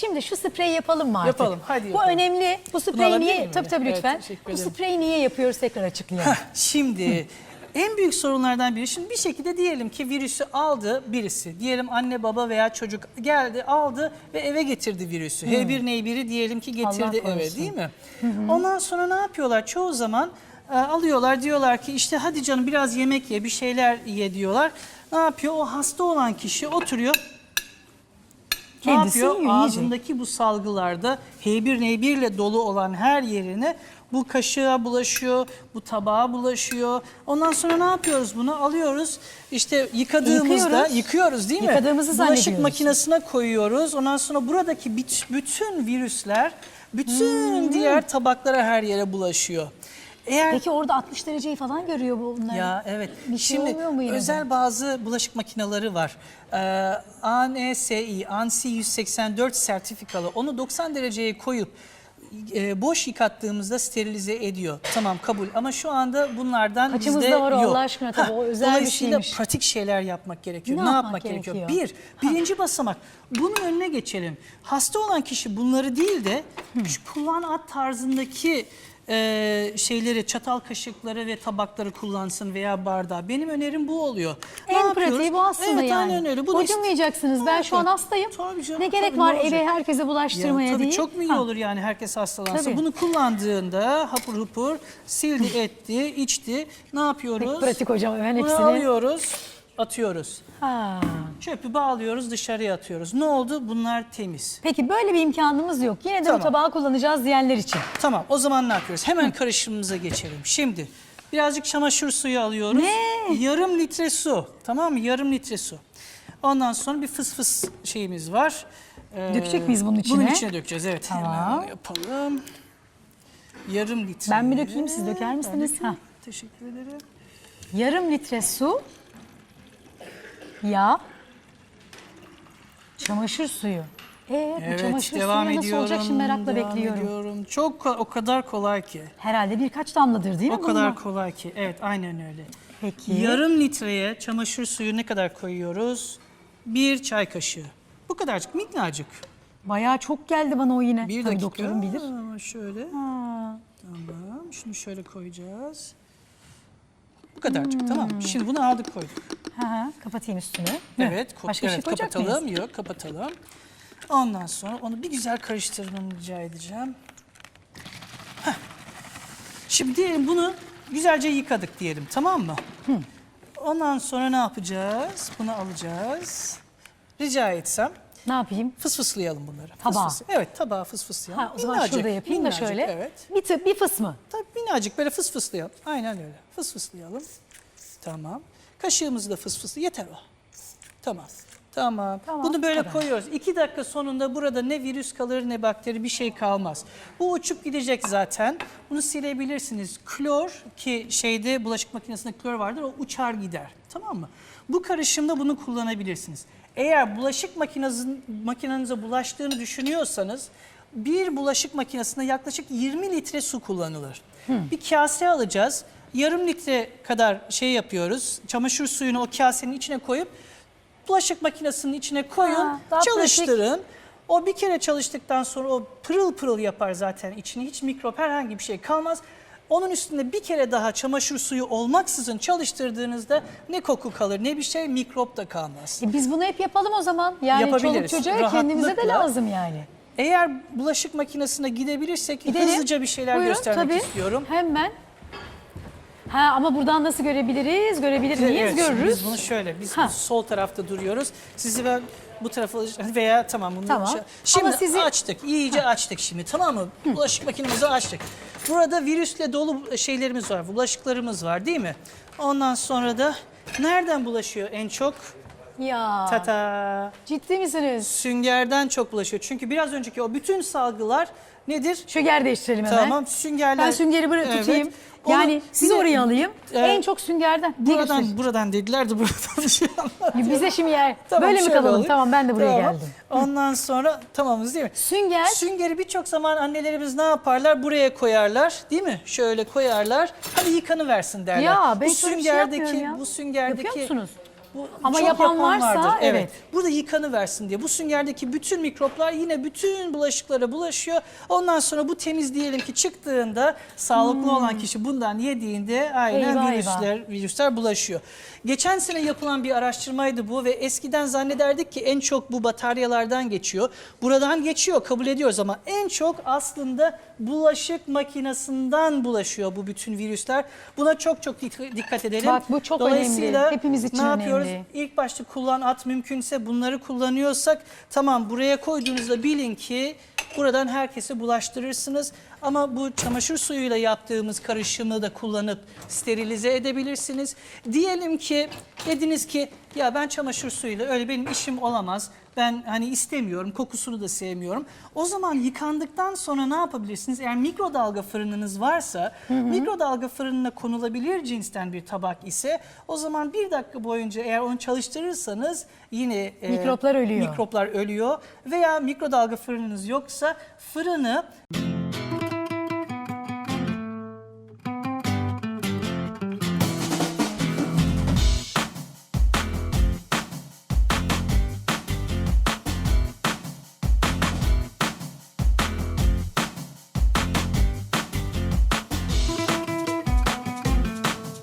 Şimdi şu spreyi yapalım mı artık? Yapalım, hadi Bu yapalım. önemli. Bu spreyi niye? Tabii tabii Evet, lütfen. teşekkür Bu ederim. spreyi niye yapıyoruz tekrar açıklayalım. Şimdi en büyük sorunlardan biri şimdi bir şekilde diyelim ki virüsü aldı birisi. Diyelim anne baba veya çocuk geldi aldı ve eve getirdi virüsü. H1N1'i diyelim ki getirdi eve korusun. değil mi? Ondan sonra ne yapıyorlar? Çoğu zaman e, alıyorlar diyorlar ki işte hadi canım biraz yemek ye bir şeyler ye diyorlar. Ne yapıyor? O hasta olan kişi oturuyor ne Kendisi yapıyor? yiyor, yiyecek. Ağzındaki bu salgılarda H1N1 ile dolu olan her yerine bu kaşığa bulaşıyor, bu tabağa bulaşıyor. Ondan sonra ne yapıyoruz bunu? Alıyoruz işte yıkadığımızda Yıkıyoruz. yıkıyoruz değil mi? Yıkadığımızı Bulaşık zannediyoruz. makinesine koyuyoruz. Ondan sonra buradaki bit- bütün virüsler bütün diğer tabaklara her yere bulaşıyor. Eğer Peki orada 60 dereceyi falan görüyor bu bunlar. ya evet. Bir şey Şimdi olmuyor mu yine de? özel bazı bulaşık makineleri var. Ee, ANSI, ANSI 184 sertifikalı. Onu 90 dereceye koyup e, boş yıkattığımızda sterilize ediyor. Tamam kabul ama şu anda bunlardan Kaçımızda bizde var o yok. Allah aşkına tabii, o özel bir Dolayısıyla şeymiş. pratik şeyler yapmak gerekiyor. Ne Ne, yapmak yapmak, gerekiyor? gerekiyor? Bir, birinci basamak. Bunun önüne geçelim. Hasta olan kişi bunları değil de şu kullan at tarzındaki e, şeyleri, çatal kaşıkları ve tabakları kullansın veya bardağı. Benim önerim bu oluyor. Ne En yapıyoruz? pratiği bu aslında evet, yani. aynen öyle. Bunu Gocunmayacaksınız. Ben şu an hastayım. Tabii canım, ne gerek tabii, var ne eve herkese bulaştırmaya Ya, tabii değil. çok mu iyi Ha. olur yani herkes hastalansa. Tabii. Bunu kullandığında hapur hupur sildi etti, içti. Ne yapıyoruz? Pek pratik hocam, hemen Bunu hepsini- alıyoruz, atıyoruz. Ha. Çöpü bağlıyoruz, dışarıya atıyoruz. Ne oldu? Bunlar temiz. Peki böyle bir imkanımız yok. Yine de Tamam. bu tabağı kullanacağız diyenler için. Tamam, o zaman ne yapıyoruz? Hemen karışımımıza geçelim. Şimdi birazcık çamaşır suyu alıyoruz. Ne? Yarım litre su. Tamam mı? Yarım litre su. Ondan sonra bir fıs fıs şeyimiz var. Ee, Dökecek miyiz bunun içine? Bunun içine dökeceğiz, evet. Tamam. Hemen onu yapalım. Yarım litre. Ben mi dökeyim, siz döker misiniz? Ha. Teşekkür ederim. Yarım litre su, yağ, çamaşır suyu. Ee, Evet, çamaşır devam suyu nasıl ediyorum. olacak şimdi merakla devam bekliyorum. ediyorum. Çok o kadar kolay ki. Herhalde birkaç damladır değil mi O kadar bunlar? kolay ki. Evet, aynen öyle. Peki. Yarım litreye çamaşır suyu ne kadar koyuyoruz? Bir çay kaşığı. Bu kadarcık, minnacık. Bayağı çok geldi bana o yine. Bir Tabii dakika. doktorum bilir. Ama Şöyle. Ha. Tamam. Şunu şöyle koyacağız. Bu kadarcık tamam mı? Şimdi bunu aldık koyduk. Ha, kapatayım üstünü. Evet, ko- Başka bir şey evet koyacak kapatalım. mıyız? Yok, kapatalım. Ondan sonra onu bir güzel karıştırmanı rica edeceğim. Heh. Şimdi diyelim bunu güzelce yıkadık diyelim, tamam mı? Ondan sonra ne yapacağız? Bunu alacağız. Rica etsem Ne yapayım? fısfıslayalım bunları. Tabağa. Fısfıs- Evet, tabağa fısfıslayalım. Ha, o zaman Minnacık, şurada yapayım da minnacık, şöyle. Evet. Bir, tı- bir fıs mı? Tabii minnacık böyle fısfıslayalım. Aynen öyle. Fısfıslayalım. Tamam. Kaşığımızı da fısfıslı. Yeter o. Tamam. Tamam. Tamam, Bunu böyle kadar. koyuyoruz. İki dakika sonunda burada ne virüs kalır ne bakteri bir şey kalmaz. Bu uçup gidecek zaten. Bunu silebilirsiniz. Klor ki şeyde bulaşık makinesinde klor vardır o uçar gider. Tamam mı? Bu karışımda bunu kullanabilirsiniz. Eğer bulaşık makinenizin, makinenize bulaştığını düşünüyorsanız bir bulaşık makinesinde yaklaşık 20 litre su kullanılır. Bir kase alacağız. Yarım litre kadar şey yapıyoruz. Çamaşır suyunu o kasenin içine koyup bulaşık makinesinin içine koyun, Ha, daha çalıştırın. O bir kere çalıştıktan sonra o pırıl pırıl yapar zaten içine. Hiç mikrop herhangi bir şey kalmaz. Onun üstünde bir kere daha çamaşır suyu olmaksızın çalıştırdığınızda ne koku kalır ne bir şey mikrop da kalmaz. E biz bunu hep yapalım o zaman. Yani çoluk Yapabiliriz. çocuğa kendimize de Rahatlıkla. lazım yani. Eğer bulaşık makinesine gidebilirsek Gidelim. hızlıca bir şeyler Buyurun, göstermek tabii. istiyorum. Hemen. Ha ama buradan nasıl görebiliriz? Görebilir miyiz? Evet, şimdi Görürüz. Biz bunu şöyle, biz Ha. sol tarafta duruyoruz. Sizi ben bu tarafa veya tamam bunu Tamam. şey- Şimdi sizi- açtık, iyice açtık şimdi tamam mı? Bulaşık makinemizi açtık. Burada virüsle dolu şeylerimiz var, bulaşıklarımız var değil mi? Ondan sonra da nereden bulaşıyor en çok? Ya Tata. ciddi misiniz? Süngerden çok bulaşıyor. Çünkü biraz önceki o bütün salgılar nedir? Şu yer değiştirelim hemen. Tamam süngerler. Ben süngeri buraya Evet. tutayım. Yani sizi bir de- oraya alayım. Ee, en çok süngerden. Buradan, buradan dediler de buradan şey anlatıyor. Bize şimdi yer. Tamam, Böyle mi şöyle kalalım? alayım. Tamam ben de buraya Tamam. geldim. Ondan sonra tamamız değil mi? Sünger. Süngeri birçok zaman annelerimiz ne yaparlar? Buraya koyarlar değil mi? Şöyle koyarlar. Hadi yıkanı versin derler. Ya ben bu hiç öyle bir şey süngerdeki ya. bu süngerdeki Yapıyor musunuz? Bu Ama çok yapan varsa, evet. Burada yıkanıversin diye. Bu süngerdeki bütün mikroplar yine bütün bulaşıklara bulaşıyor. Ondan sonra bu temiz diyelim ki çıktığında sağlıklı olan kişi bundan yediğinde aynen Hmm. Eyvah, virüsler virüsler bulaşıyor. Geçen sene yapılan bir araştırmaydı bu ve eskiden zannederdik ki en çok bu bataryalardan geçiyor. Buradan geçiyor kabul ediyoruz ama en çok aslında bulaşık makinesinden bulaşıyor bu bütün virüsler. Buna çok çok dik- dikkat edelim. Bak, bu çok Dolayısıyla önemli. Hepimiz için ne yapıyoruz? önemli. İlk başta kullan at mümkünse bunları kullanıyorsak tamam buraya koyduğunuzda bilin ki buradan herkese bulaştırırsınız. Ama bu çamaşır suyuyla yaptığımız karışımı da kullanıp sterilize edebilirsiniz. Diyelim ki dediniz ki ya ben çamaşır suyuyla öyle benim işim olamaz. Ben hani istemiyorum, kokusunu da sevmiyorum. O zaman yıkandıktan sonra ne yapabilirsiniz? Eğer mikrodalga fırınınız varsa, mikrodalga fırınına konulabilir cinsten bir tabak ise o zaman bir dakika boyunca eğer onu çalıştırırsanız yine e, Mikroplar ölüyor. mikroplar ölüyor. Veya mikrodalga fırınınız yoksa fırını